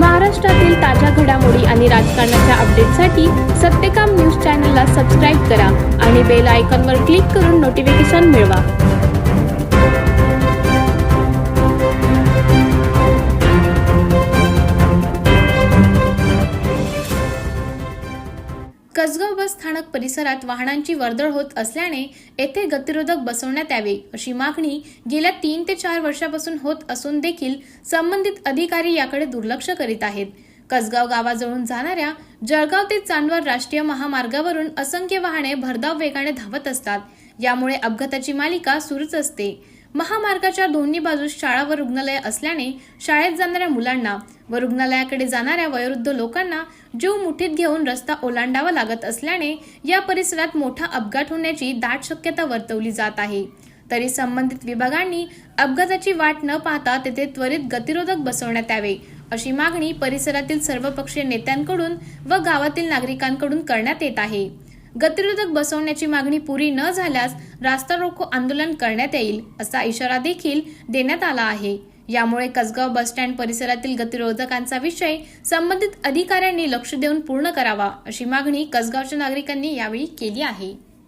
महाराष्ट्रातील ताज्या घडामोडी आणि राजकारणाच्या अपडेटसाठी सत्यकाम न्यूज चॅनलला सबस्क्राईब करा आणि बेल आयकॉनवर क्लिक करून नोटिफिकेशन मिळवा. कसगाव बस स्थानक परिसरात वाहनांची वर्दळ होत असल्याने येथे गतिरोधक बसवण्यात यावे अशी मागणी गेल्या तीन ते चार वर्षापासून होत असून देखील संबंधित अधिकारी याकडे दुर्लक्ष करीत आहेत. कसगाव गावाजवळून जाणाऱ्या जळगाव ते चांदवड राष्ट्रीय महामार्गावरून असंख्य वाहने भरधाव वेगाने धावत असतात. यामुळे अपघाताची मालिका सुरूच असते. महामार्गाच्या दोन्ही बाजूस शाळा व रुग्णालय असल्याने शाळेत जाणाऱ्या मुलांना व रुग्णालयाकडे जाणाऱ्या वयोवृद्ध लोकांना जीव मुठीत घेऊन रस्ता ओलांडावा लागत असल्याने या परिसरात मोठा अपघात होण्याची दाट शक्यता वर्तवली जात आहे. तरी संबंधित विभागांनी अपघाताची वाट न पाहता तेथे त्वरित गतिरोधक बसवण्यात यावे अशी मागणी परिसरातील सर्वपक्षीय नेत्यांकडून व गावातील नागरिकांकडून करण्यात येत आहे. गतिरोधक बसवण्याची मागणी पुरी न झाल्यास रास्ता रोको आंदोलन करण्यात येईल असा इशारा देखील देण्यात आला आहे. यामुळे कसगाव बसस्टँड परिसरातील गतिरोधकांचा विषय संबंधित अधिकाऱ्यांनी लक्ष देऊन पूर्ण करावा अशी मागणी कसगावच्या नागरिकांनी यावेळी केली आहे.